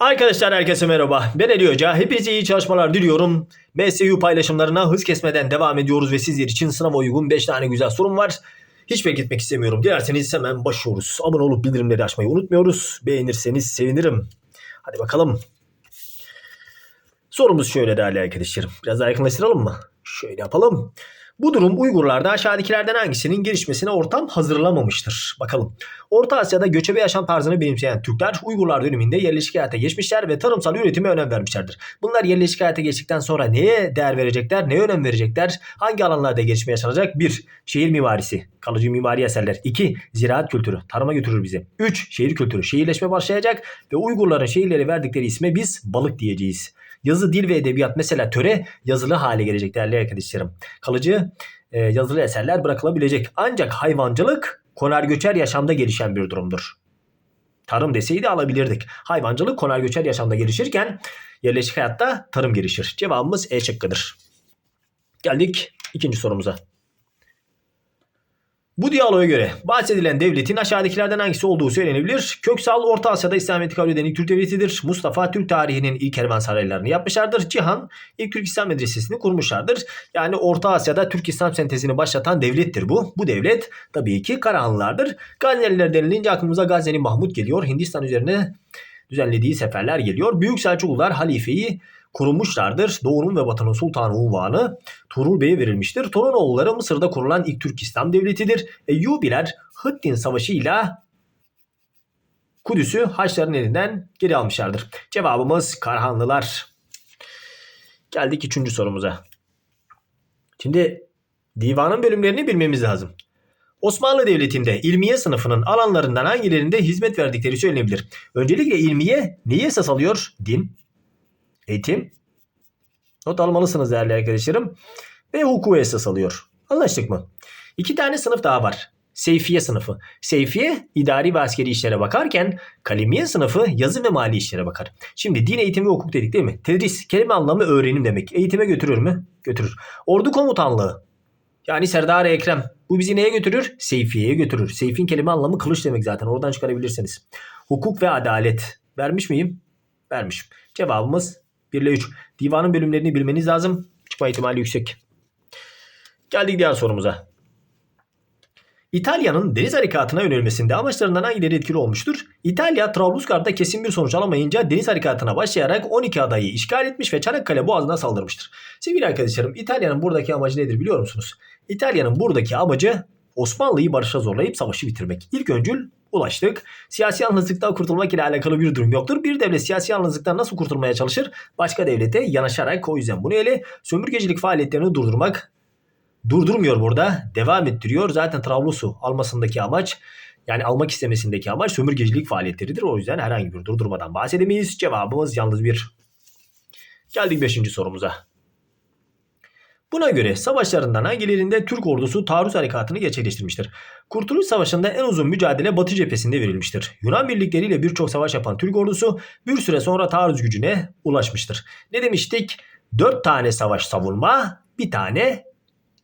Arkadaşlar herkese merhaba. Ben Ali Hoca. Hepinize iyi çalışmalar diliyorum. MSU paylaşımlarına hız kesmeden devam ediyoruz ve sizler için sınava uygun 5 tane güzel sorum var. Hiç bekletmek istemiyorum. Dilerseniz hemen başlıyoruz. Abone olup bildirimleri açmayı unutmuyoruz. Beğenirseniz sevinirim. Hadi bakalım. Sorumuz şöyle değerli arkadaşlarım. Biraz daha yakınlaştıralım mı? Şöyle yapalım. Bu durum Uygurlarda aşağıdakilerden hangisinin gelişmesine ortam hazırlamamıştır? Bakalım. Orta Asya'da göçebe yaşam tarzını benimseyen Türkler Uygurlar döneminde yerleşik hayata geçmişler ve tarımsal üretime önem vermişlerdir. Bunlar yerleşik hayata geçtikten sonra neye değer verecekler, neye önem verecekler, hangi alanlarda gelişme yaşanacak? 1. Şehir mimarisi, kalıcı mimari eserler. 2. Ziraat kültürü, tarıma götürür bizi. 3. Şehir kültürü, şehirleşme başlayacak ve Uygurların şehirleri verdikleri isme biz balık diyeceğiz. Yazı, dil ve edebiyat mesela töre yazılı hale gelecek değerli arkadaşlarım. Kalıcı e, yazılı eserler bırakılabilecek. Ancak hayvancılık konar göçer yaşamda gelişen bir durumdur. Tarım deseydi alabilirdik. Hayvancılık konar göçer yaşamda gelişirken yerleşik hayatta tarım gelişir. Cevabımız E şıkkıdır. Geldik ikinci sorumuza. Bu diyaloğa göre bahsedilen devletin aşağıdakilerden hangisi olduğu söylenebilir. Köksal Orta Asya'da İslamiyet'i kabul eden ilk Türk devletidir. Mustafa Türk tarihinin ilk kervansaraylarını yapmışlardır. Cihan ilk Türk İslam medresesini kurmuşlardır. Yani Orta Asya'da Türk İslam sentezini başlatan devlettir bu. Bu devlet tabii ki Karahanlılardır. Gazneliler denilince aklımıza Gazneli Mahmut geliyor. Hindistan üzerine düzenlediği seferler geliyor. Büyük Selçuklular halifeyi kurulmuşlardır. Doğu'nun ve Batı'nın sultanı unvanı Tuğrul Bey'e verilmiştir. Torunoğulları Mısır'da kurulan ilk Türk İslam devletidir. Eyyubiler Hıttin Savaşı ile Kudüs'ü Haçların elinden geri almışlardır. Cevabımız Karhanlılar. Geldik üçüncü sorumuza. Şimdi divanın bölümlerini bilmemiz lazım. Osmanlı Devleti'nde ilmiye sınıfının alanlarından hangilerinde hizmet verdikleri söylenebilir. Öncelikle ilmiye neyi esas alıyor? Din, eğitim, not almalısınız değerli arkadaşlarım ve hukuku esas alıyor. Anlaştık mı? İki tane sınıf daha var. Seyfiye sınıfı. Seyfiye idari ve askeri işlere bakarken kalemiye sınıfı yazı ve mali işlere bakar. Şimdi din eğitimi ve hukuk dedik değil mi? Tedris kelime anlamı öğrenim demek. Eğitime götürür mü? Götürür. Ordu komutanlığı yani Serdar Ekrem. Bu bizi neye götürür? Seyfiye'ye götürür. Seyfin kelime anlamı kılıç demek zaten. Oradan çıkarabilirsiniz. Hukuk ve adalet. Vermiş miyim? Vermişim. Cevabımız 1 ile 3. Divanın bölümlerini bilmeniz lazım. Çıkma ihtimali yüksek. Geldik diğer sorumuza. İtalya'nın deniz harekatına yönelmesinde amaçlarından hangileri etkili olmuştur? İtalya Trablusgarp'ta kesin bir sonuç alamayınca deniz harekatına başlayarak 12 adayı işgal etmiş ve Çanakkale Boğazı'na saldırmıştır. Sevgili arkadaşlarım İtalya'nın buradaki amacı nedir biliyor musunuz? İtalya'nın buradaki amacı Osmanlı'yı barışa zorlayıp savaşı bitirmek. İlk öncül ulaştık. Siyasi yalnızlıktan kurtulmak ile alakalı bir durum yoktur. Bir devlet siyasi yalnızlıktan nasıl kurtulmaya çalışır? Başka devlete yanaşarak o yüzden bunu ele sömürgecilik faaliyetlerini durdurmak durdurmuyor burada. Devam ettiriyor. Zaten Trablus'u almasındaki amaç yani almak istemesindeki amaç sömürgecilik faaliyetleridir. O yüzden herhangi bir durdurmadan bahsedemeyiz. Cevabımız yalnız bir. Geldik 5. sorumuza. Buna göre savaşlarından hangilerinde Türk ordusu taarruz harekatını gerçekleştirmiştir? Kurtuluş Savaşı'nda en uzun mücadele Batı cephesinde verilmiştir. Yunan birlikleriyle birçok savaş yapan Türk ordusu bir süre sonra taarruz gücüne ulaşmıştır. Ne demiştik? 4 tane savaş savunma, bir tane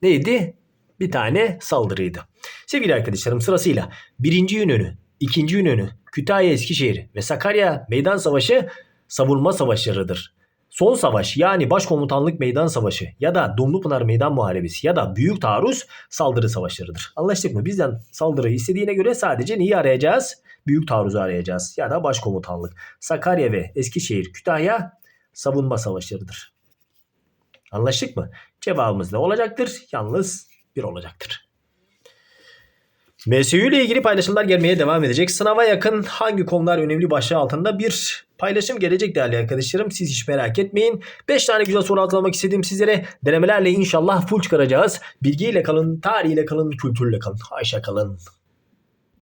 neydi? Bir tane saldırıydı. Sevgili arkadaşlarım sırasıyla 1. Yunan'ı, 2. Yunan'ı, Kütahya Eskişehir ve Sakarya Meydan Savaşı savunma savaşlarıdır. Son savaş yani başkomutanlık meydan savaşı ya da Dumlupınar meydan muharebesi ya da büyük taarruz saldırı savaşlarıdır. Anlaştık mı? Bizden saldırıyı istediğine göre sadece neyi arayacağız? Büyük taarruzu arayacağız ya da başkomutanlık. Sakarya ve Eskişehir Kütahya savunma savaşlarıdır. Anlaştık mı? Cevabımız ne olacaktır? Yalnız bir olacaktır. MSU ile ilgili paylaşımlar gelmeye devam edecek. Sınava yakın hangi konular önemli başlığı altında bir paylaşım gelecek değerli arkadaşlarım. Siz hiç merak etmeyin. 5 tane güzel soru hazırlamak istedim sizlere. Denemelerle inşallah full çıkaracağız. Bilgiyle kalın, tarihiyle kalın, kültürle kalın. Ayşe kalın.